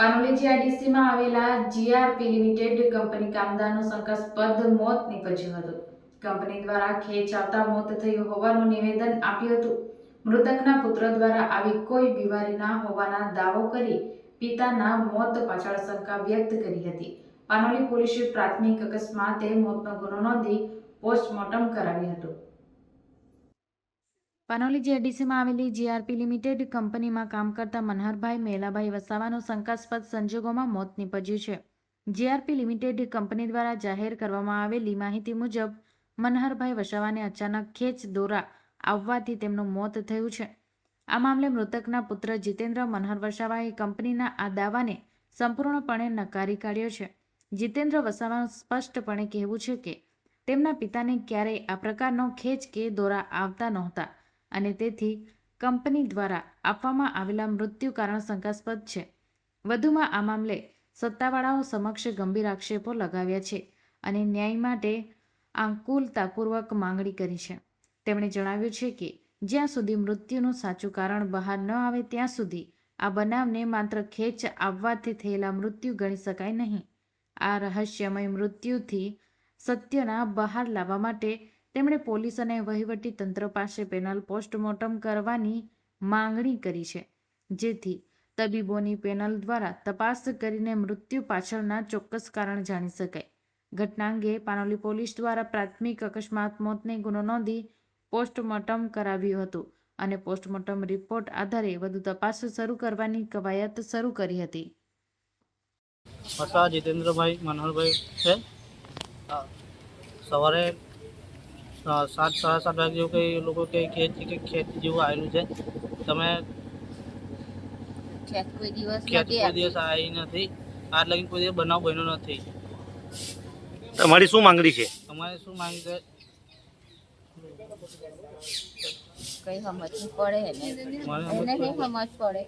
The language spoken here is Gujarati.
પાનોલી જીઆઈડીસીમાં આવેલા જીઆરપી લિમિટેડ કંપની કામદારનું શંકાસ્પદ મોત નીપજ્યું હતું. કંપની દ્વારા ખેંચ આવતા મોત થયું હોવાનું નિવેદન આપ્યું હતું. મૃતકના પુત્ર દ્વારા આવી કોઈ બીમારી ના હોવાના દાવો કરી પિતાના મોત પાછળ શંકા વ્યક્ત કરી હતી. પાનોલી પોલીસે પ્રાથમિક અકસ્માતે મોતનો ગુનો નોંધી પોસ્ટમોર્ટમ કરાવ્યું હતું. પાનોલી જેડીસીમાં આવેલી જીઆરપી લિમિટેડ કંપનીમાં કામ કરતા મનહરભાઈ મેલાભાઈ વસાવાનું શંકાસ્પદ સંજોગોમાં મોત નીપજ્યું છે. જીઆરપી લિમિટેડ કંપની દ્વારા જાહેર કરવામાં આવેલી માહિતી મુજબ, મનહરભાઈ વસાવાને અચાનક ખેંચ દોરા આવવાથી તેમનું મોત થયું છે. આ મામલે મૃતકના પુત્ર જીતેન્દ્ર મનહર વસાવાએ કંપનીના આ દાવાને સંપૂર્ણપણે નકારી કાઢ્યો છે. જીતેન્દ્ર વસાવાનું સ્પષ્ટપણે કહેવું છે કે, તેમના પિતાને ક્યારેય આ પ્રકારનો ખેંચ કે દોરા આવતા નહોતા. અને તેથી કંપની દ્વારા આપવામાં આવેલા મૃત્યુ કારણ શંકાસ્પદ છે. વધુમાં આ મામલે સત્તાવાળાઓ સમક્ષ ગંભીર આક્ષેપો લગાવ્યા છે અને ન્યાય માટે આકુલતાપૂર્વક માંગણી કરી છે. તેમણે જણાવ્યું છે કે, જ્યાં સુધી મૃત્યુનું સાચું કારણ બહાર ન આવે ત્યાં સુધી આ બનાવને માત્ર ખેંચ આવવાથી થયેલા મૃત્યુ ગણી શકાય નહીં. આ રહસ્યમય મૃત્યુથી સત્યના બહાર લાવવા માટે તેમણે પોલીસ અને વહીવટી પાસે પેનલ પોસ્ટમોર્ટમ કરવાની માંગણી કરી છે, જેથી તબીબોની પેનલ દ્વારા તપાસ કરીને મૃત્યુ પાછળના ચોક્કસ કારણ જાણી શકાય. ઘટના અંગે પાનોલી પોલીસ દ્વારા પ્રાથમિક અકસ્માત મોતને ગુનો નોંધી પોસ્ટમોર્ટમ કરાવ્યું હતું અને પોસ્ટમોર્ટમ રિપોર્ટ આધારે વધુ તપાસ શરૂ કરવાની કવાયત શરૂ કરી હતી. વસા જીતેન્દ્રભાઈ મનોહરભાઈ છે. સવારે સાત સાડા સાત વાગે જેવું કંઈ એ લોકો કંઈ ખેત કે ખેત જેવું આવેલું છે. તમે ખેત કોઈ દિવસ કોઈ દિવસ આવી નથી. આજ કોઈ દિવસ બનાવ બન્યો નથી. તમારી શું માંગણી છે? તમારે શું માંગણી છે? કઈ પડે એને. સમજ પડે.